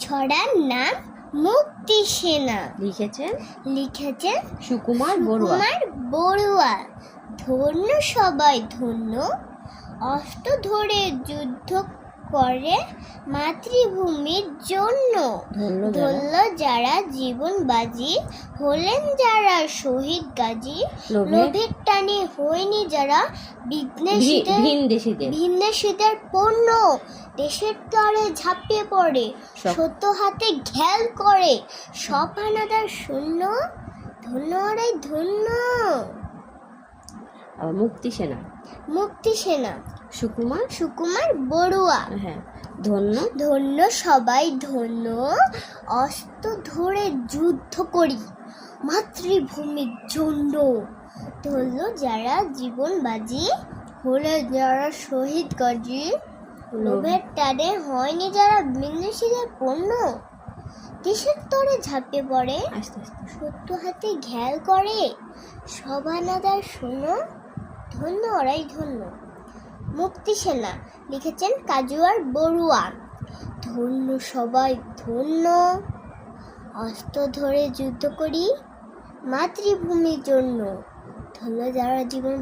ছড়ার নাম মুক্তি সেনা। লিখেছেন? লিখেছেন সুকুমার বড়ুয়া। বড়ুয়া। ধন্য সবাই ধন্য। অস্ত্র ধরে যুদ্ধ করে মাতৃভূমির জন্য। ধন্য যারা জীবন বাজি হলেন যারা শহীদ গাজী লোভে লোভের টানে হয়নি যারা বিঘ্নেশীদের ভিন পণ্য দেশের তরে ঝাঁপিয়ে পড়ে সত্য হাতে ঘ্যাল করে সব হানাদার শূন্য। ধন্য রে ধন্য। আবার মুক্তি সেনা। মুক্তি সেনা। সুকুমার? সুকুমার বড়ুয়া। হ্যাঁ ধন্য। ধন্য সবাই ধন্য। অস্ত্র ধরে যুদ্ধ করি। মাতৃভূমির জন্য ধন্য যারা জীবন বাজি হলে যারা শহীদ গাজী। লোভের টানে হয়নি যারা বিদেশিদের পণ্য। দেশের তরে ঝাঁপিয়ে পড়ে? আস্তে আস্তে। সত্য হাতে ঘ্যাল করে। সবানাদার শোনো। ধন্য, ওরাই ধন্য। মুক্তি সেনা, লিখেছেন কাজুয়ার বড়ুয়া। ধন্য সবাই, ধন্য। অস্ত্র ধরে যুদ্ধ করি, মাতৃভূমির জন্য। ধন্য যারা জীবন